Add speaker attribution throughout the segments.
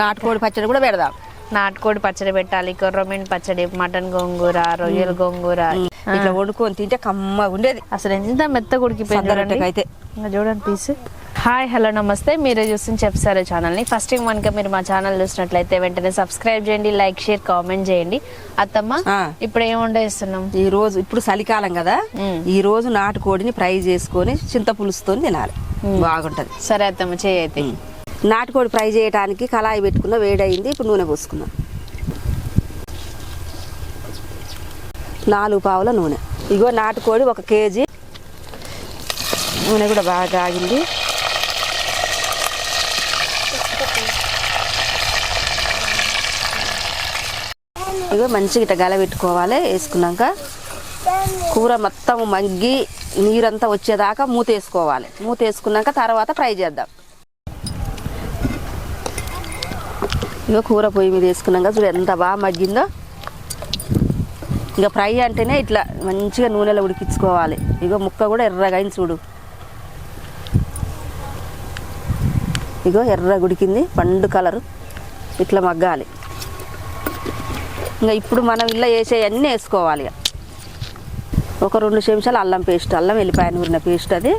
Speaker 1: నాటుకోడి పచ్చడి కూడా పెడదాం.
Speaker 2: నాటుకోడి పచ్చడి పెట్టాలి కొర్రమీన్ పచ్చడి మటన్ గోంగూర రొయ్యల గోంగూర
Speaker 1: ఇట్లా వండుకొని తింటే కమ్మగా ఉండేది.
Speaker 2: అసలు ఎంత మెత్త ఉడికిపోయింది ఇంకా చూడండి పీస్. హాయ్ హలో నమస్తే. మీరు చూస్తున్న చెప్సారు ఛానల్ని. ఫస్ట్ టైం కనుక మీరు మా ఛానల్ చూసినట్లయితే వెంటనే సబ్స్క్రైబ్ చేయండి లైక్ షేర్ కామెంట్ చేయండి. అత్తమ్మ. ఇప్పుడు ఏం వండేస్తున్నాం
Speaker 1: ఈ రోజు ఇప్పుడు చలికాలం కదా. ఈ రోజు నాటుకోడిని ఫ్రై చేసుకొని చింతపులుసుతో తినాలి. బాగుంటది.
Speaker 2: సరే అత్తమ్మ చేయి అయితే.
Speaker 1: నాటుకోడి ఫ్రై చేయడానికి కళాయి పెట్టుకున్న వేడయింది ఇప్పుడు నూనె పోసుకున్నాం నాలుగు పావుల నూనె. ఇగో నాటుకోడి ఒక కేజీ. నూనె కూడా బాగా ఆగింది ఇగో మంచిగా ఇట్లా గల పెట్టుకోవాలి వేసుకున్నాక కూర మొత్తం మగ్గి నీరంతా వచ్చేదాకా మూత వేసుకోవాలి. మూత వేసుకున్నాక తర్వాత ఫ్రై చేద్దాం. ఇక కూర పొయ్యి మీద వేసుకున్నాక చూడు ఎంత బాగా మగ్గిందో. ఇక ఫ్రై అంటేనే ఇట్లా మంచిగా నూనెలో ఉడికించుకోవాలి. ఇగో ముక్క కూడా ఎర్రగా అయింది చూడు. ఇగో ఎర్ర ఉడికింది పండు కలరు. ఇట్లా మగ్గాలి. ఇంకా ఇప్పుడు మనం ఇలా వేసే అన్నీ వేసుకోవాలి ఇక. ఒక రెండు నిమిషాలు అల్లం పేస్ట్ అల్లం వెల్లిపాయ నూరిన పేస్ట్ అది.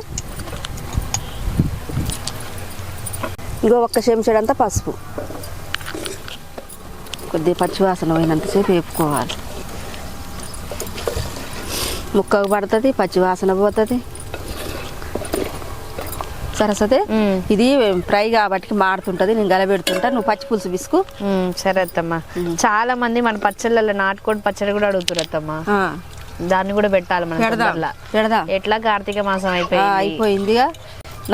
Speaker 1: ఇంకో ఒక్క చెంచాడంతా పసుపు. కొద్దిగా పచ్చివాసన పోయినంతసేపు వేపుకోవాలి. ముక్కకు పడుతుంది పచ్చివాసన పోతుంది. సరస్వతి. ఇది ఫ్రై కాబట్టి మాడుతుంటుంది నేను గలబెడుతుంటా. నువ్వు పచ్చి పులుసు బిసుకు.
Speaker 2: సరే అత్తమ్మ. చాలా మంది మన పచ్చళ్ళలో నాటుకోడి పచ్చడి కూడా అడుగుతారు అత్తమ్మ. దాన్ని కూడా పెట్టాలి మన
Speaker 1: పెడదాం
Speaker 2: ఎట్లా కార్తీక మాసం అయిపోయింది?
Speaker 1: అయిపోయిందిగా.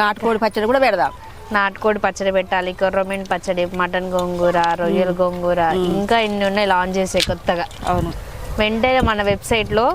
Speaker 1: నాటుకోడి పచ్చడి కూడా పెడదాం.
Speaker 2: నాటుకోడి పచ్చడి పెట్టాలి కొర్రమీన్ పచ్చడి మటన్ గోంగూర రొయ్యల గోంగూర ఇంకా ఇన్ని ఉన్నాయి లాంచ్ చేసే కొత్తగా.
Speaker 1: అవును.
Speaker 2: వెంటనే మన వెబ్సైట్లో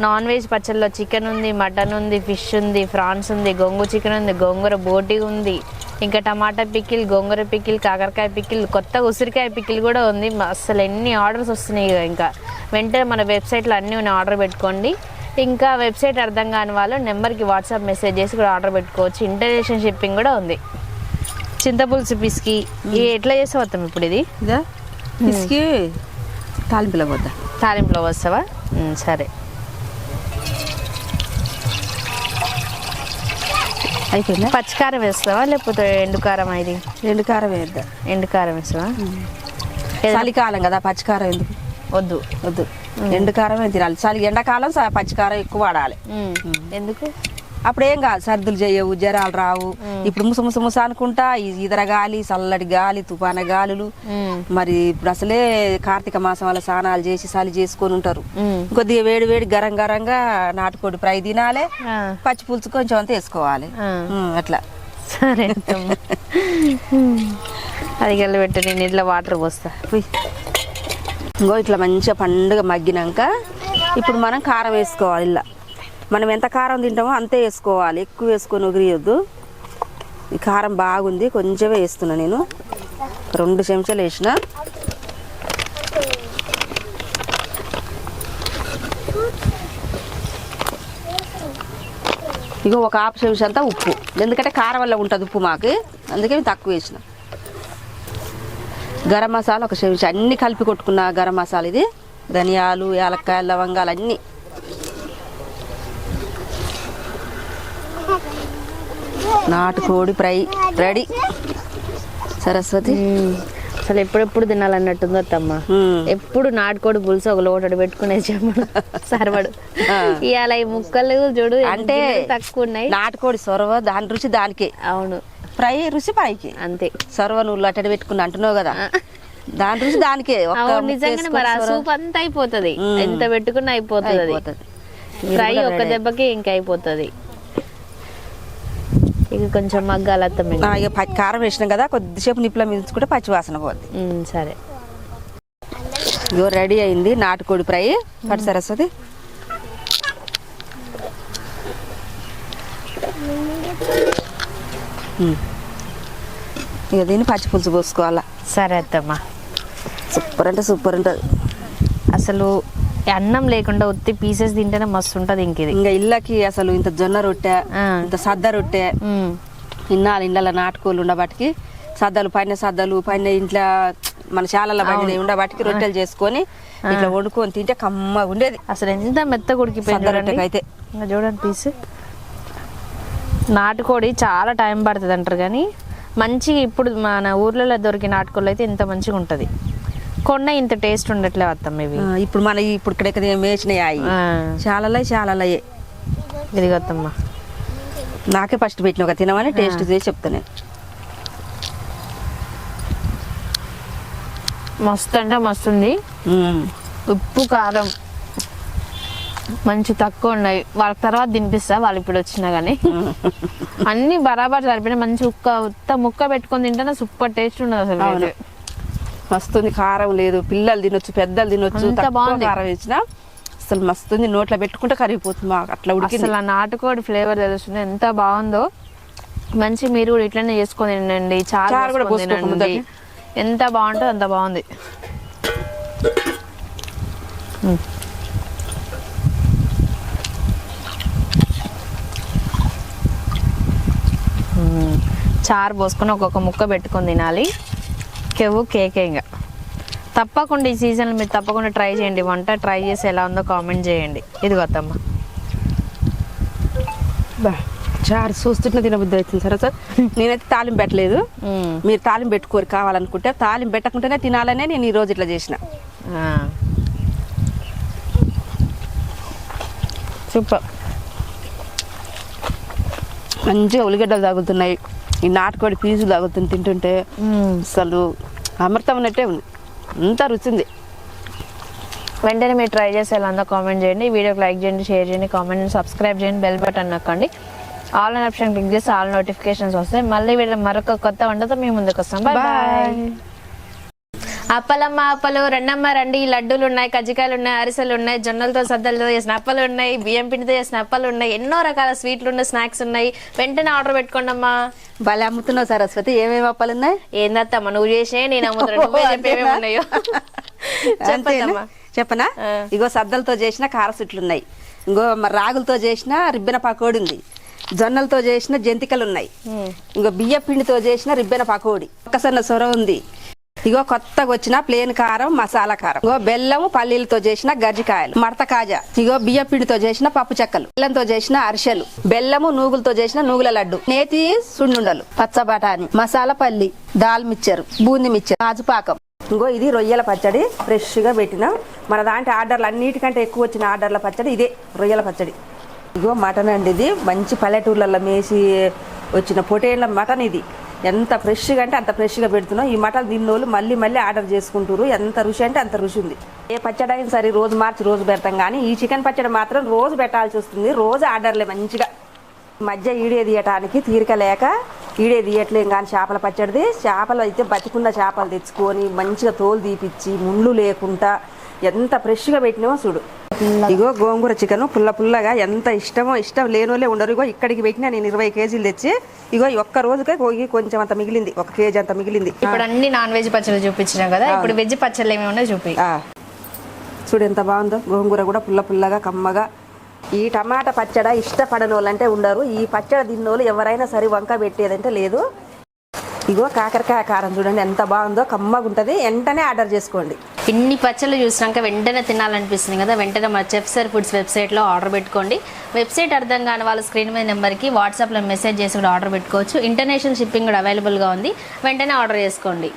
Speaker 2: నాన్ వెజ్ పచ్చడిలో చికెన్ ఉంది మటన్ ఉంది ఫిష్ ఉంది ఫ్రాన్స్ ఉంది గోంగూర చికెన్ ఉంది గోంగూర బోటి ఉంది ఇంకా టమాటా పికిల్ గోంగూర పికిల్ కాకరకాయ పికిల్ కొత్త ఉసిరికాయ పికిల్ కూడా ఉంది. అసలు ఎన్ని ఆర్డర్స్ వస్తున్నాయి ఇక ఇంకా. వెంటనే మన వెబ్సైట్లో అన్నీ ఉన్నాయి ఆర్డర్ పెట్టుకోండి. ఇంకా వెబ్సైట్ అర్థం కాని వాళ్ళు నెంబర్కి వాట్సాప్ మెసేజ్ చేసి కూడా ఆర్డర్ పెట్టుకోవచ్చు. ఇంటర్నేషనల్ షిప్పింగ్ కూడా ఉంది. చింతపులుసు పిసికి ఎట్లా చేసావు అత్తం ఇప్పుడు ఇది?
Speaker 1: ఇదా? పిసికి తాలింపులో పోద్దా?
Speaker 2: తాలింపులో వస్తావా సరే.
Speaker 1: అయిపోయిందా?
Speaker 2: పచ్చికారం వేస్తావా లేకపోతే ఎండుకారం ఇది?
Speaker 1: రెండు కారం వేద్దాం?
Speaker 2: ఎండుకారం వేస్తావా?
Speaker 1: చలికాలం కదా పచ్చికారం ఎందుకు?
Speaker 2: వద్దు.
Speaker 1: వద్దు. ఎండుకారమే తినాలి. చలి ఎండాకాలం పచ్చికారం ఎక్కువ వాడాలి.
Speaker 2: ఎందుకు?
Speaker 1: అప్పుడు ఏం కాదు సర్దులు చేయవు జ్వరాలు రావు. ఇప్పుడు ముస ముస ముస అనుకుంటా ఈ ఈదర గాలి చల్లటి గాలి తుఫాన గాలులు. మరి ఇప్పుడు అసలే కార్తీక మాసం వల్ల స్నానాలు చేసి చలి చేసుకొని ఉంటారు. కొద్దిగా వేడి వేడి గరం గరంగా నాటుకోడి ఫ్రై తినాలి పచ్చి పులుసు కొంచెం అంత వేసుకోవాలి. అట్లా.
Speaker 2: సరే. అది గల్లి పెట్టి నేను ఇట్లా వాటర్ పోస్తా.
Speaker 1: ఇంకో ఇట్లా మంచిగా పండుగ మగ్గినాక ఇప్పుడు మనం కారం వేసుకోవాలి ఇలా. మనం ఎంత కారం తింటామో అంతే వేసుకోవాలి. ఎక్కువ వేసుకొని ఉగిరియొద్దు ఈ కారం బాగుంది. కొంచెమే వేస్తున్నా నేను. రెండు చెంచాలు వేసిన. ఇగో ఒక ఆపు చెంచా అంతా ఉప్పు. ఎందుకంటే కారం వల్ల ఉంటుంది ఉప్పు మాకు. అందుకే తక్కువ వేసిన. గరం మసాలా ఒక చెంచా. అన్నీ కలిపి కొట్టుకున్న గరం మసాలా ఇది. ధనియాలు యాలక్కాయలు లవంగాలు అన్నీ. నాటుకోడి ఫ్రై. రెడీ? సరస్వతి.
Speaker 2: అసలు ఎప్పుడెప్పుడు తినాలన్నట్టుందో అత్తమ్మ. ఎప్పుడు నాటుకోడి పులుసు ఒక లోటడు పెట్టుకునే చెప్పడు. సరవడు. ఇవాళ ఈ ముక్కలు చూడు
Speaker 1: అంటే
Speaker 2: తక్కువ ఉన్నాయి
Speaker 1: నాటుకోడి సొరవ దాని రుచి దానికే.
Speaker 2: అవును.
Speaker 1: ఫ్రై రుచి ఫ్రైకి
Speaker 2: అంతే.
Speaker 1: సొరవ నువ్వు అట్టడి పెట్టుకుని అంటున్నావు కదా. దాని రుచి దానికే.
Speaker 2: నిజంగానే మరి ఆ సూప్ అంతా అయిపోతుంది. ఎంత పెట్టుకున్నా అయిపోతుంది. ఫ్రై ఒక్క
Speaker 1: ready.
Speaker 2: దెబ్బకి ఇంకా అయిపోతుంది. ఇక కొంచెం మగ్గాలి
Speaker 1: ఇక పచ్చి కారం వేసినాం కదా కొద్దిసేపు నిప్పులో మిల్చుకుంటే పచ్చి వాసన పోద్ది.
Speaker 2: సరే.
Speaker 1: ఇగో రెడీ అయింది నాటుకోడి ఫ్రై. పట్టు సరస్వతి. ఇక దీన్ని పచ్చి పులుసు పోసుకోవాలా.
Speaker 2: సరే అత్తమ్మ.
Speaker 1: సూపర్ అంటే సూపర్ ఉంటుంది.
Speaker 2: అసలు అన్నం లేకుండా ఉత్తి పీసెస్ తింటేనే మస్తు ఉంటుంది ఇంక ఇది.
Speaker 1: ఇంకా ఇళ్ళకి అసలు ఇంత జొన్న రొట్టె. ఇంత సద్ద రొట్టె ఇన్నాళ్ళు ఇళ్ళ నాటుకోళ్ళు ఉండబట్టికి సద్దలు పైన సద్దలు పైన ఇంట్లో మన శాలలో పండినవి ఉండే వాటికి రొట్టెలు చేసుకొని ఇట్లా వండుకొని తింటే కమ్మగా ఉండేది.
Speaker 2: అసలు ఎంత మెత్త
Speaker 1: రొట్టెకి అయితే
Speaker 2: ఇంకా చూడండి పీస్. నాటుకోడి చాలా టైం పడుతుంది అంటారు కానీ మంచిగా ఇప్పుడు మన ఊర్లలో దొరికే నాటుకోళ్ళు అయితే ఇంత మంచిగా ఉంటుంది. కొన్న ఇంత టేస్ట్ ఉండట్లే వస్తాం ఇవి.
Speaker 1: ఇప్పుడు మన ఇప్పుడు ఇక్కడ మేచినాయి అవి
Speaker 2: ఆ,
Speaker 1: చాలలే చాలలే.
Speaker 2: ఇది వద్దమ్మా
Speaker 1: నాకే ఫస్ట్ పెట్టిన ఒక తినమని టేస్ట్ చేసి చెప్తాను
Speaker 2: మస్తు అంటే మస్తు ఉంది. ఉప్పు కారం మంచి తక్కువ ఉన్నాయి. వాళ్ళకి తర్వాత తినిపిస్తా వాళ్ళు ఇప్పుడు వచ్చినా కానీ అన్ని బరాబర్ సరిపోయినా మంచి ఉక్క ఉత్త ముక్క పెట్టుకొని తింటే సూపర్ టేస్ట్ ఉండదు అసలు.
Speaker 1: మస్తుంది కారం లేదు పిల్లలు తినొచ్చు పెద్దలు తినొచ్చు తక్కువ. కారం వేసిన అసలు మస్తుంది నోట్లో పెట్టుకుంటే కరిగిపోతుంది మాకు. అట్లా ఉడికింది.
Speaker 2: అసలు ఆ నాటుకోడి ఫ్లేవర్ తెలుస్తుంది ఎంత బాగుందో. మంచి మీరు కూడా ఇట్లనే చేసుకొని తినండి చాలా
Speaker 1: చారు కూడా.
Speaker 2: ఎంత బాగుంటుందో అంత బాగుంది. చారు పోసుకొని ఒక్కొక్క ముక్క పెట్టుకొని తినాలి. కెవ్వు కేకే ఇంకా. తప్పకుండా ఈ సీజన్లో మీరు తప్పకుండా ట్రై చేయండి. వంట ట్రై చేసి ఎలా ఉందో కామెంట్ చేయండి. ఇది కొత్తమ్మ
Speaker 1: చారు చూస్తుంటే తినబుద్ధి అవుతుంది సరే సార్. నేనైతే తాలింపు పెట్టలేదు. మీరు తాలింపు పెట్టుకోరు కావాలనుకుంటే తాలింపు పెట్టకుంటేనే తినాలనే నేను ఈ రోజు ఇట్లా చేసిన.
Speaker 2: సూపర్.
Speaker 1: మంచిగా ఉల్లిగడ్డలు తగులుతున్నాయి. ఈ నాటుకోడి పీసులు తగులుతుంది తింటుంటే అసలు అమృతం ఉన్నట్టే ఉంది. అంత రుచింది.
Speaker 2: వెంటనే మీరు ట్రై చేసి ఎలా కామెంట్ చేయండి. వీడియోకి లైక్ చేయండి షేర్ చేయండి కామెంట్ చేయండి సబ్స్క్రైబ్ చేయండి బెల్ బటన్ నొక్కండి. ఆల్ ఆప్షన్ క్లిక్ చేసి ఆల్ నోటిఫికేషన్స్ వస్తాయి. మళ్ళీ వీడియో మరొక కొత్త వంటతో మేము ముందుకు వస్తాం. బాయ్ బాయ్ అప్పలమ్మ అప్పలు రెండమ్మ రండి లడ్డూలు ఉన్నాయి కజ్జికాయలు ఉన్నాయి అరిసెలు ఉన్నాయి జొన్నలతో సద్దలతో చేసిన అప్పలు ఉన్నాయి బియ్యం పిండితో చేసిన అప్పలు ఉన్నాయి ఎన్నో రకాల స్వీట్లు ఉన్నాయి స్నాక్స్ ఉన్నాయి. వెంటనే ఆర్డర్ పెట్టుకోండి అమ్మా
Speaker 1: భలే అమ్ముతున్నావు సరస్వతి ఏమేమి అప్పాలు ఉన్నాయి
Speaker 2: ఏందత్తమ్మా నువ్వు చేసే నేను అమ్ముతున్నా. నువ్వే చెప్పి ఏమేమి ఉన్నాయో?
Speaker 1: చెప్పనా. ఇగో సద్దలతో చేసిన కారసుట్లు ఉన్నాయి ఇంకో రాగులతో చేసిన రిబ్బెన పకోడి ఉంది. జొన్నలతో చేసిన జంతికలు ఉన్నాయి ఇంకో బియ్య పిండితో చేసిన రిబ్బెన పకోడి. ఒక్కసన్న సొర ఉంది. ఇగో కొత్తగా వచ్చిన ప్లేన్ కారం మసాలా కారం. ఇగో బెల్లం పల్లీలతో చేసిన గజ్జికాయలు మడత కాజా. ఇగో బియ్య పిండితో చేసిన పప్పు చెక్కలు బెల్లంతో చేసిన అరిసెలు బెల్లము నూగులతో చేసిన నూగుల లడ్డు నేతి సున్నుండలు పచ్చ బఠానీ మసాలా పల్లి దాల్ మిక్చర్ బూంది మిక్చర్ కాజుపాకం ఇంకో ఇది రొయ్యల పచ్చడి ఫ్రెష్గా పెట్టిన. మన దాంట్లో ఆర్డర్లు అన్నిటికంటే ఎక్కువ వచ్చిన ఆర్డర్ల పచ్చడి ఇదే రొయ్యల పచ్చడి. ఇగో మటన్ అండి ఇది. మంచి పల్లెటూర్లలో మేసి వచ్చిన పొటేళ్ళ మటన్ ఇది. ఎంత ఫ్రెష్గా అంటే అంత ఫ్రెష్గా పెడుతున్నాం ఈ మటన్ తిన్నోళ్ళు మళ్ళీ మళ్ళీ ఆర్డర్ చేసుకుంటారు ఎంత రుచి అంటే అంత రుచి ఉంది. ఏ పచ్చడి అయినా సరే రోజు మార్చి రోజు పెడతాం కానీ ఈ చికెన్ పచ్చడి మాత్రం రోజు పెట్టాల్సి వస్తుంది. రోజు ఆర్డర్లే మంచిగా. మధ్య ఈడే తీయటానికి తీరిక లేక ఈడే తీయట్లేం కానీ చేపల పచ్చడిది. చేపలు అయితే బతికున్న చేపలు తెచ్చుకొని మంచిగా తోలు తీపిచ్చి ముళ్ళు లేకుండా ఎంత ఫ్రెష్గా పెట్టినామో చూడు. ఇగో గోంగూర చికెన్ పుల్ల పుల్లగా ఎంత ఇష్టమో ఇష్టం లేనోళ్ళే ఉండరు. ఇగో ఇక్కడికి పెట్టినా నేను ఇరవై కేజీలు తెచ్చి ఇగో ఒక్క రోజుకే పోయి కొంచెం అంత మిగిలింది ఒక కేజీ అంత మిగిలింది.
Speaker 2: ఇప్పుడు అన్ని నాన్ వెజ్ పచ్చళ్ళు చూపించినాం కదా ఇప్పుడు వెజ్ పచ్చళ్ళు ఏమి ఉన్నాయో చూపి.
Speaker 1: చూడు ఎంత బాగుందో గోంగూర కూడా పుల్ల పుల్లగా కమ్మగా. ఈ టమాటా పచ్చడి ఇష్టపడని వాళ్ళంటే ఉండరు. ఈ పచ్చడి తిన్నోళ్ళు ఎవరైనా సరే వంక పెట్టేదంటే లేదు. ఇగో కాకరకాయ కారం చూడండి ఎంత బాగుందో కమ్మగా ఉంటుంది వెంటనే ఆర్డర్ చేసుకోండి.
Speaker 2: ఇన్ని పచ్చళ్ళు చూసినాక వెంటనే తినాలనిపిస్తుంది కదా వెంటనే మన చెఫ్సర్ ఫుడ్స్ వెబ్సైట్లో ఆర్డర్ పెట్టుకోండి. వెబ్సైట్ అర్థం కాని వాళ్ళ స్క్రీన్ మీద నెంబర్కి వాట్సాప్లో మెసేజ్ చేసి కూడా ఆర్డర్ పెట్టుకోవచ్చు. ఇంటర్నేషనల్ షిప్పింగ్ కూడా అవైలబుల్గా ఉంది. వెంటనే ఆర్డర్ చేసుకోండి.